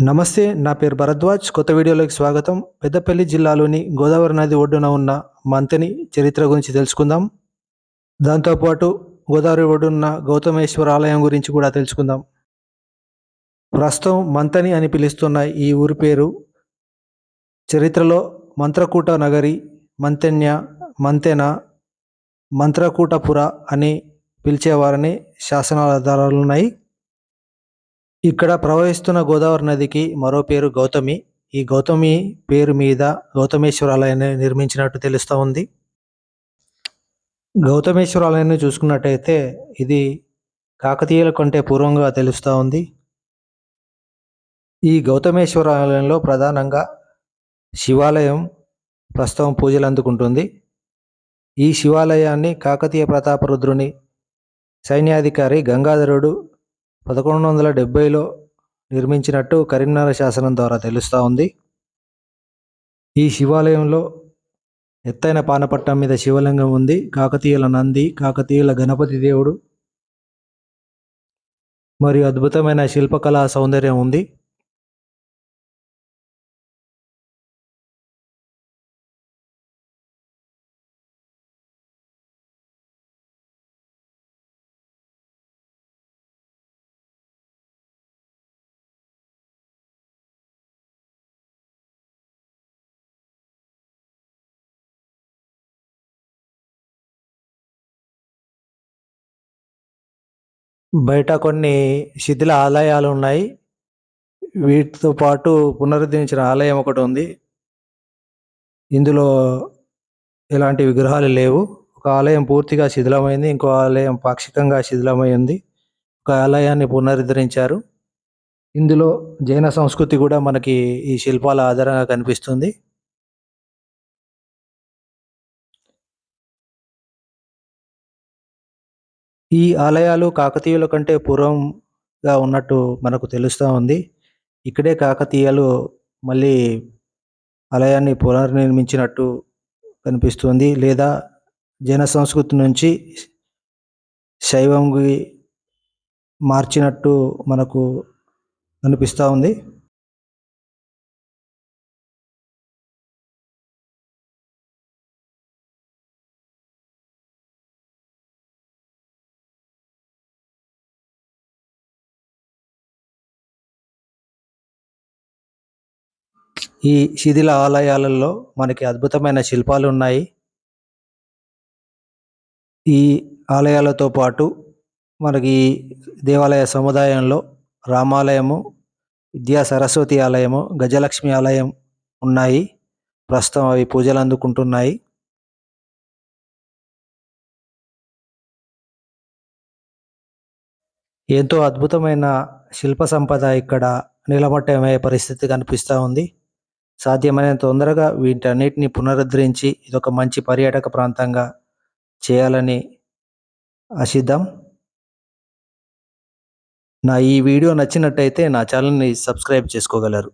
నమస్తే నా పేరు భరద్వాజ్. కొత్త వీడియోలోకి స్వాగతం. పెద్దపల్లి జిల్లాలోని గోదావరి నది ఒడ్డున ఉన్న మంతని చరిత్ర గురించి తెలుసుకుందాం. దాంతోపాటు గోదావరి ఒడ్డున్న గౌతమేశ్వర ఆలయం గురించి కూడా తెలుసుకుందాం. ప్రస్తుతం మంతని అని పిలుస్తున్న ఈ ఊరి పేరు చరిత్రలో మంత్రకూట నగరి మంతెన్య మంతెన మంత్రకూటపుర అని పిలిచేవారని శాసనాధారాలు ఉన్నాయి. ఇక్కడ ప్రవహిస్తున్న గోదావరి నదికి మరో పేరు గౌతమి. ఈ గౌతమి పేరు మీద గౌతమేశ్వర ఆలయాన్ని నిర్మించినట్టు తెలుస్తూ ఉంది. గౌతమేశ్వర ఆలయాన్ని చూసుకున్నట్టయితే ఇది కాకతీయుల కంటే పూర్వంగా తెలుస్తూ ఉంది. ఈ గౌతమేశ్వర ఆలయంలో ప్రధానంగా శివాలయం ప్రస్తుతం పూజలు అందుకుంటుంది. ఈ శివాలయాన్ని కాకతీయ ప్రతాపరుద్రుని సైన్యాధికారి గంగాధరుడు పదకొండు వందల డెబ్బైలో నిర్మించినట్టు కరీంనగర్ శాసనం ద్వారా తెలుస్తూ ఉంది. ఈ శివాలయంలో ఎత్తైన పానపట్టం మీద శివలింగం ఉంది. కాకతీయుల నంది కాకతీయుల గణపతి దేవుడు మరియు అద్భుతమైన శిల్పకళా సౌందర్యం ఉంది. బయట కొన్ని శిథిల ఆలయాలు ఉన్నాయి. వీటితో పాటు పునరుద్ధరించిన ఆలయం ఒకటి ఉంది. ఇందులో ఎలాంటి విగ్రహాలు లేవు. ఒక ఆలయం పూర్తిగా శిథిలమైంది. ఇంకో ఆలయం పాక్షికంగా శిథిలమైంది ఒక ఆలయాన్ని పునరుద్ధరించారు. ఇందులో జైన సంస్కృతి కూడా మనకి ఈ శిల్పాల ఆధారంగా కనిపిస్తుంది. ఈ ఆలయాలు కాకతీయుల కంటే పూర్వంగా ఉన్నట్టు మనకు తెలుస్తూ ఉంది. ఇక్కడే కాకతీయులు మళ్ళీ ఆలయాన్ని పునర్నిర్మించినట్టు కనిపిస్తుంది. లేదా జైన సంస్కృతి నుంచి శైవంకి మార్చినట్టు మనకు అనిపిస్తూ ఉంది. ఈ శిథిల ఆలయాలలో మనకి అద్భుతమైన శిల్పాలు ఉన్నాయి. ఈ ఆలయాలతో పాటు మనకి దేవాలయ సముదాయంలో రామాలయము విద్యా సరస్వతి ఆలయము గజలక్ష్మి ఆలయం ఉన్నాయి. ప్రస్తుతం అవి పూజలు అందుకుంటున్నాయి. ఎంతో అద్భుతమైన శిల్ప సంపద ఇక్కడ నిలమట్టమయ్యే పరిస్థితి కనిపిస్తూ ఉంది. సాధ్యమైనంత తొందరగా వీటన్నిటిని పునరుద్ధరించి ఇదొక మంచి పర్యాటక ప్రాంతంగా చేయాలని ఆశిద్దాం. నా ఈ వీడియో నచ్చినట్టయితే నా ఛానల్ని సబ్స్క్రైబ్ చేసుకోగలరు.